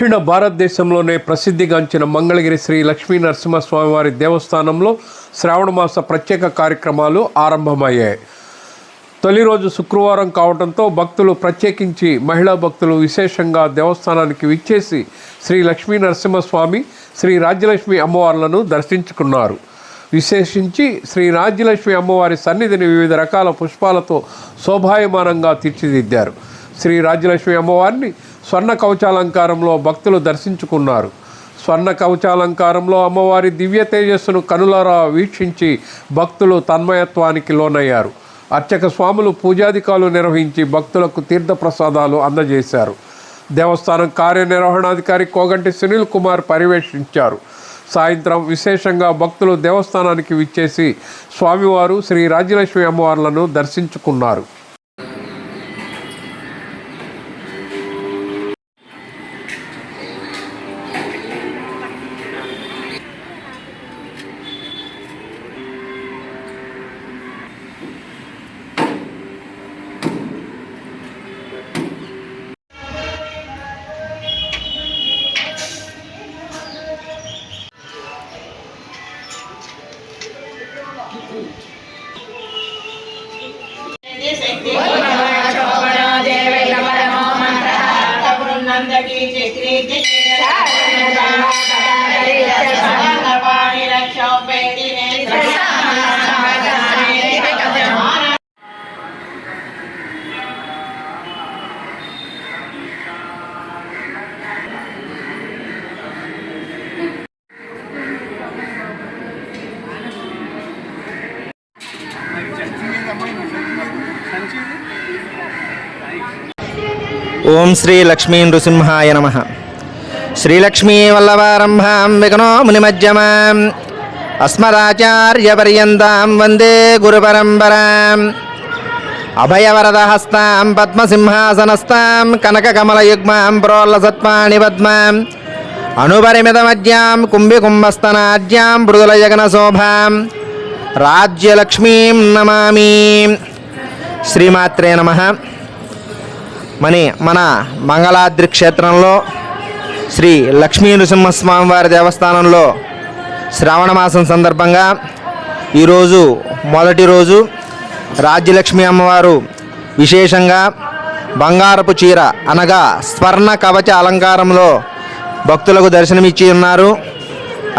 దక్షిణ భారతదేశంలోనే ప్రసిద్ధిగాంచిన మంగళగిరి శ్రీ లక్ష్మీ నరసింహస్వామివారి దేవస్థానంలో శ్రావణమాస ప్రత్యేక కార్యక్రమాలు ఆరంభమయ్యాయి. తొలి రోజు శుక్రవారం కావడంతో భక్తులు ప్రత్యేకించి మహిళా భక్తులు విశేషంగా దేవస్థానానికి విచ్చేసి శ్రీ లక్ష్మీ నరసింహస్వామి శ్రీ రాజ్యలక్ష్మి అమ్మవార్లను దర్శించుకున్నారు. విశేషించి శ్రీ రాజ్యలక్ష్మి అమ్మవారి సన్నిధిని వివిధ రకాల పుష్పాలతో శోభాయమానంగా తీర్చిదిద్దారు. శ్రీ రాజ్యలక్ష్మి అమ్మవారిని స్వర్ణ కవచాలంకారంలో భక్తులు దర్శించుకున్నారు. స్వర్ణ కవచాలంకారంలో అమ్మవారి దివ్య తేజస్సును కనులారా వీక్షించి భక్తులు తన్మయత్వానికి లోనయ్యారు. అర్చక స్వాములు పూజాధికాలు నిర్వహించి భక్తులకు తీర్థప్రసాదాలు అందజేశారు. దేవస్థానం కార్యనిర్వహణాధికారి కోగంటి సునీల్ కుమార్ పర్యవేక్షించారు. సాయంత్రం విశేషంగా భక్తులు దేవస్థానానికి విచ్చేసి స్వామివారు శ్రీ రాజ్యలక్ష్మి అమ్మవార్లను దర్శించుకున్నారు. ఓం శ్రీ లక్ష్మీ నృసింహాయ నమ. శ్రీలక్ష్మీ వల్లవారంభాం విఘ్నో మునిమజ్జమాం అస్మదాచార్యపర్యంతం వందే గురుపరంపరాం. అభయవరదహస్తాం పద్మసింహాసనస్తాం కనకకమలయుగ్మాం ప్రోల్లసత్వాణి పద్మాం. అనుపరిమితమజ్యాం కుంభికుంభస్తనాజ్యాం మృదులయగనశోభాం. రాజ్యలక్ష్మీం నమామి. శ్రీమాత్రే నమ. మని మన మంగళాద్రి క్షేత్రంలో శ్రీ లక్ష్మీ నృసింహస్వామివారి దేవస్థానంలో శ్రావణ మాసం సందర్భంగా ఈరోజు మొదటి రోజు రాజ్యలక్ష్మి అమ్మవారు విశేషంగా బంగారపు చీర అనగా స్వర్ణ కవచ అలంకారంలో భక్తులకు దర్శనమిచ్చి ఉన్నారు.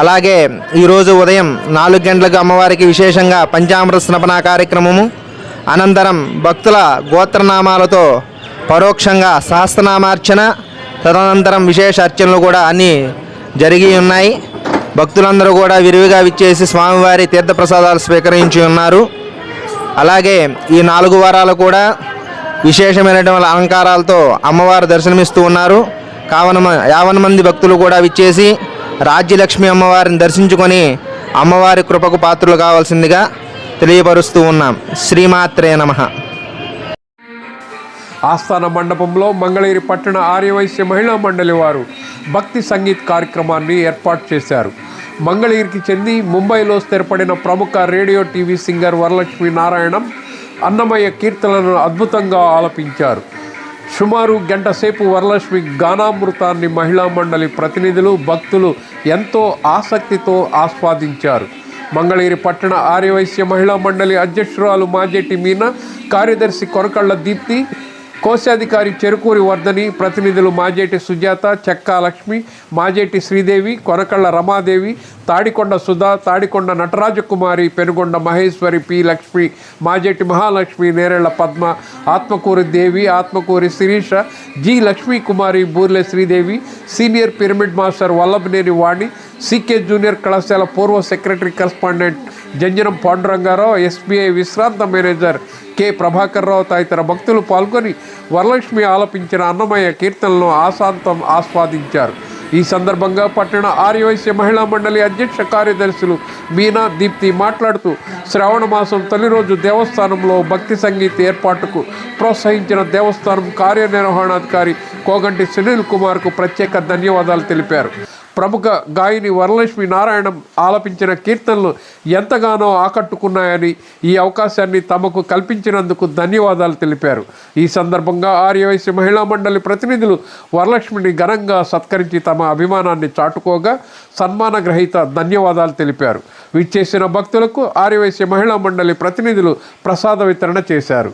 అలాగే ఈరోజు ఉదయం నాలుగు గంటలకు అమ్మవారికి విశేషంగా పంచామృత స్నపన కార్యక్రమము. అనంతరం భక్తుల గోత్రనామాలతో పరోక్షంగా సహస్రనామార్చన తదనంతరం విశేష అర్చనలు కూడా అన్నీ జరిగి ఉన్నాయి. భక్తులందరూ కూడా విరివిగా విచ్చేసి స్వామివారి తీర్థప్రసాదాలు స్వీకరించి ఉన్నారు. అలాగే ఈ నాలుగు వారాలు కూడా విశేషమైనటువంటి అలంకారాలతో అమ్మవారు దర్శనమిస్తూ ఉన్నారు. కావన యావన మంది భక్తులు కూడా విచ్చేసి రాజ్యలక్ష్మి అమ్మవారిని దర్శించుకొని అమ్మవారి కృపకు పాత్రలు కావాల్సిందిగా తెలియపరుస్తూ ఉన్నాం. శ్రీమాత్రే నమః. ఆస్థాన మండపంలో మంగళగిరి పట్టణ ఆర్యవైశ్య మహిళా మండలి వారు భక్తి సంగీత్ కార్యక్రమాన్ని ఏర్పాటు చేశారు. మంగళగిరికి చెంది ముంబైలో స్థిరపడిన ప్రముఖ రేడియో టీవీ సింగర్ వరలక్ష్మి నారాయణం అన్నమయ్య కీర్తనలను అద్భుతంగా ఆలపించారు. సుమారు గంట సేపు వరలక్ష్మి గానామృతాన్ని మహిళా మండలి ప్రతినిధులు భక్తులు ఎంతో ఆసక్తితో ఆస్వాదించారు. మంగళగిరి పట్టణ ఆర్యవైశ్య మహిళా మండలి అధ్యక్షురాలు మాజెట్టి మీనా కార్యదర్శి కొరకళ్ళ దీప్తి కోశాధికారి చెరుకూరి వర్ధని ప్రతినిధులు Majeti Sujatha Chekka Lakshmi Majeti Sridevi Konakalla Ramadevi Tadikonda Sudha Tadikonda Natarajakumari Penugonda Maheshwari P Lakshmi Majeti Mahalakshmi Nerella Padma Atmakuri Devi Atmakuri Sirisha G Lakshmikumari Kumari Sridevi senior pyramid master Vallabhaneni Vani CK junior కళాశాల పూర్వ secretary correspondent Janjanam Pandurangarao SBI విశ్రాంత manager K. Prabhakar Rao తదితర భక్తులు పాల్గొని వరలక్ష్మి ఆలపించిన అన్నమయ్య కీర్తనలను ఆశాంతం ఆస్వాదించారు. ఈ సందర్భంగా పట్టణ ఆర్యవైశ్య మహిళా మండలి అధ్యక్ష కార్యదర్శులు మీనా దీప్తి మాట్లాడుతూ శ్రావణ మాసం తొలి రోజు దేవస్థానంలో భక్తి సంగీత ఏర్పాటుకు ప్రోత్సహించిన దేవస్థానం కార్యనిర్వహణాధికారి కోగంటి సునీల్ కుమార్కు ప్రత్యేక ధన్యవాదాలు తెలిపారు. ప్రముఖ గాయని వరలక్ష్మి నారాయణం ఆలపించిన కీర్తనలు ఎంతగానో ఆకట్టుకున్నాయని ఈ అవకాశాన్ని తమకు కల్పించినందుకు ధన్యవాదాలు తెలిపారు. ఈ సందర్భంగా ఆర్యవైశ్య మహిళా మండలి ప్రతినిధులు వరలక్ష్మిని ఘనంగా సత్కరించి తమ అభిమానాన్ని చాటుకోగా సన్మాన గ్రహీత ధన్యవాదాలు తెలిపారు. విచ్చేసిన భక్తులకు ఆర్యవైశ్య మహిళా మండలి ప్రతినిధులు ప్రసాద వితరణ చేశారు.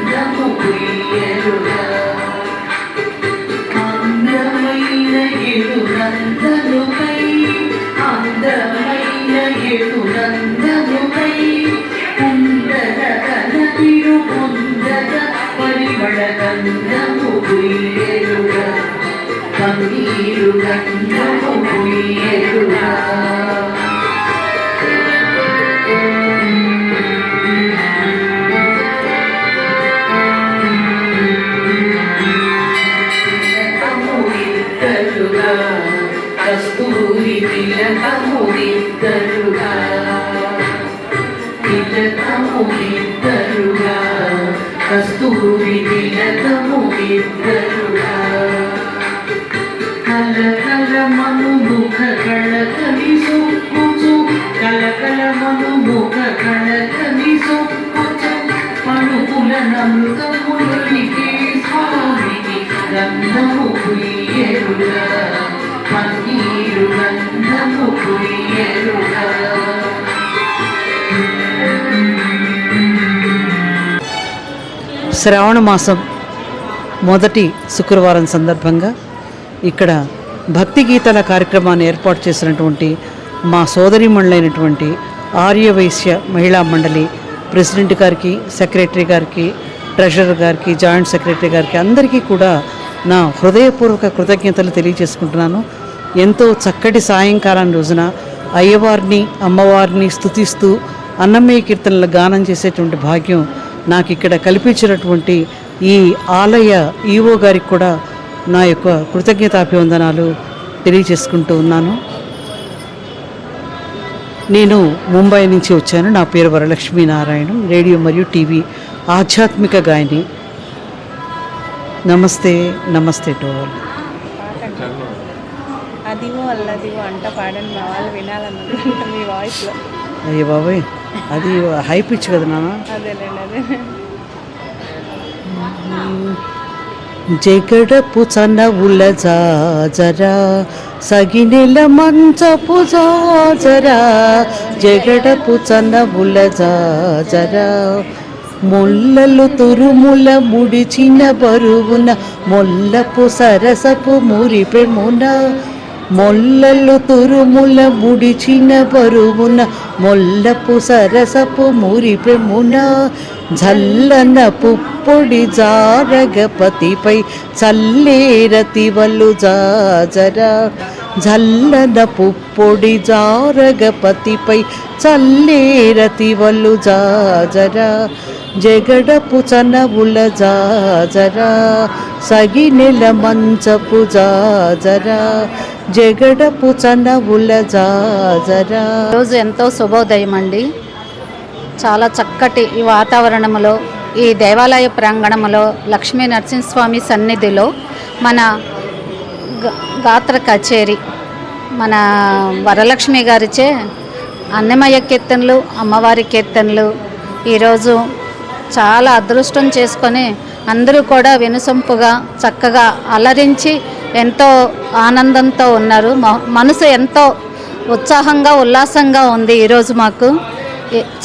కస్తూరి తిలకము ఇద్దరుగా తిలకము ఇద్దరుగా కస్తూరి తిలకము ఇద్దరుగా పన్నీరు కుయ్యరుగా శ్రావణ మాసం మొదటి శుక్రవారం సందర్భంగా ఇక్కడ భక్తి గీతాల కార్యక్రమాన్ని ఏర్పాటు చేసినటువంటి మా సోదరిమణులైనటువంటి ఆర్యవైశ్య మహిళా మండలి ప్రెసిడెంట్ గారికి సెక్రటరీ గారికి ట్రెజరర్ గారికి జాయింట్ సెక్రటరీ గారికి అందరికీ కూడా నా హృదయపూర్వక కృతజ్ఞతలు తెలియజేసుకుంటున్నాను. ఎంతో చక్కటి సాయంకాలం రోజున అయ్యవారిని అమ్మవారిని స్తుతిస్తూ అన్నమయ్య కీర్తనలు గానం చేసేటువంటి భాగ్యం నాకు ఇక్కడ కల్పించినటువంటి ఈ ఆలయ ఈవో గారికి కూడా నా యొక్క కృతజ్ఞతాభివందనాలు తెలియజేసుకుంటూ ఉన్నాను. నేను ముంబై నుంచి వచ్చాను. నా పేరు వరలక్ష్మీ నారాయణ రేడియో మరియు టీవీ ఆధ్యాత్మిక గాయని. నమస్తే నమస్తే టు అదివో అల్లదివో అంట పాడండి మా వాళ్ళు వినాలన్నది మీ వాయిస్లో. అయ్యో బాబాయ్ అది హై పిచ్ కదా నాన్న. అదేలేండి అదే. జగడపు చనవుల జాజరా సగినెల మంచపు జాజరా జగడపు చనవుల జాజరా మొల్లలు తురుముల ముడిచిన బరువున మొల్లపు సరసపు మురిపెమున మొల్లలు తురుముల ముడిచిన బరువున మొల్లపు సరసపు మురిపెమున జల్లన పుప్పొడి జారగపతిపై చల్లేరతివలు జాజరా. జల్లన పుప్పొడి జారగపతిపై చల్లేరతివలు జాజరా. జగడపు చనవుల జాజరా సగినెల మంచపు జాజరా. జగడపు ఉల్ల జాజరా. రోజు ఎంతో శుభోదయం అండి చాలా చక్కటి ఈ వాతావరణంలో ఈ దేవాలయ ప్రాంగణంలో లక్ష్మీ నరసింహస్వామి సన్నిధిలో మన గాత్ర కచేరి మన వరలక్ష్మి గారిచే అన్నమయ్య కీర్తనలు అమ్మవారి కీర్తనలు ఈరోజు చాలా అదృష్టం చేసుకొని అందరూ కూడా వినసొంపుగా చక్కగా అలరించి ఎంతో ఆనందంతో ఉన్నారు. మనసు ఎంతో ఉత్సాహంగా ఉల్లాసంగా ఉంది ఈరోజు మాకు.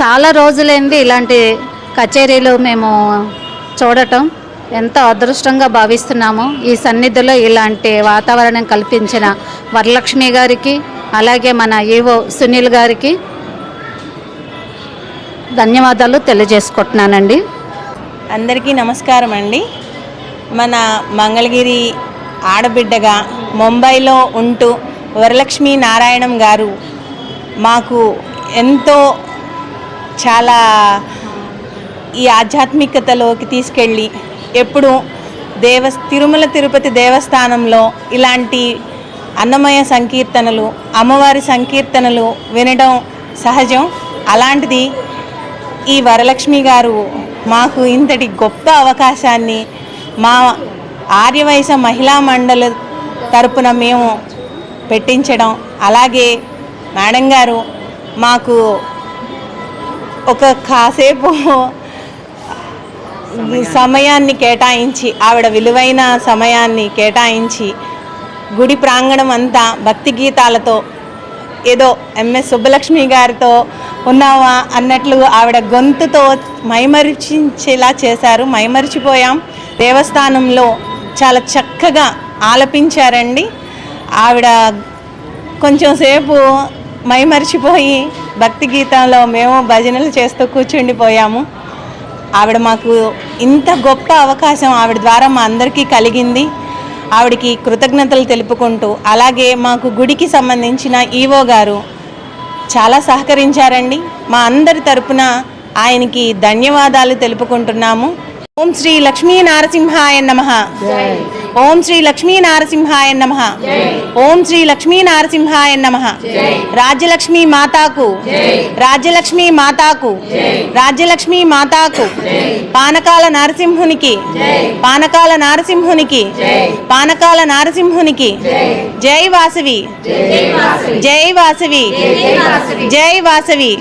చాలా రోజులైంది ఇలాంటి కచేరీలు మేము చూడటం. ఎంతో అదృష్టంగా భావిస్తున్నాము. ఈ సన్నిధిలో ఇలాంటి వాతావరణం కల్పించిన వరలక్ష్మి గారికి అలాగే మన ఈవో సునీల్ గారికి ధన్యవాదాలు తెలియజేసుకుంటున్నానండి. అందరికీ నమస్కారం అండి. మన మంగళగిరి ఆడబిడ్డగా ముంబైలో ఉంటూ వరలక్ష్మి నారాయణం గారు మాకు ఎంతో చాలా ఈ ఆధ్యాత్మికతలోకి తీసుకెళ్ళి ఎప్పుడు దేవ తిరుమల తిరుపతి దేవస్థానంలో ఇలాంటి అన్నమయ సంకీర్తనలు అమ్మవారి సంకీర్తనలు వినడం సహజం. అలాంటిది ఈ వరలక్ష్మి గారు మాకు ఇంతటి గొప్ప అవకాశాన్ని మా ఆర్యవయస మహిళా మండలి తరపున మేము పెట్టించడం అలాగే మేడం గారు మాకు ఒక కాసేపు సమయాన్ని కేటాయించి ఆవిడ విలువైన సమయాన్ని కేటాయించి గుడి ప్రాంగణం అంతా భక్తి గీతాలతో ఏదో ఎంఎస్ సుబ్బలక్ష్మి గారితో ఉన్నావా అన్నట్లు ఆవిడ గొంతుతో మైమరిచించేలా చేశారు. మైమరిచిపోయాం. దేవస్థానంలో చాలా చక్కగా ఆలపించారండి. ఆవిడ కొంచెం సేపు మైమరిచిపోయి భక్తి గీతంలో మేము భజనలు చేస్తూ కూర్చుండిపోయాము. ఆవిడ మాకు ఇంత గొప్ప అవకాశం ఆవిడ ద్వారా మా అందరికీ కలిగింది. ఆవిడకి కృతజ్ఞతలు తెలుపుకుంటూ అలాగే మాకు గుడికి సంబంధించిన ఈవో గారు చాలా సహకరించారండి. మా అందరి తరపున ఆయనకి ధన్యవాదాలు తెలుపుకుంటున్నాము. ఓం శ్రీ లక్ష్మీ నారసింహాయ నమ. ఓం శ్రీ లక్ష్మీ నారసింహాయ నమ. ఓం శ్రీ లక్ష్మీ నారసింహాయ నమ. రాజ్యలక్ష్మి మాతాకు. రాజ్యలక్ష్మి మాతాకు. రాజ్యలక్ష్మి మాతాకు. పానకాల నరసింహునికి. పానకాల నరసింహునికి. పానకాల నరసింహునికి. జై. వాసవి. జై వాసవి. జై వాసవి.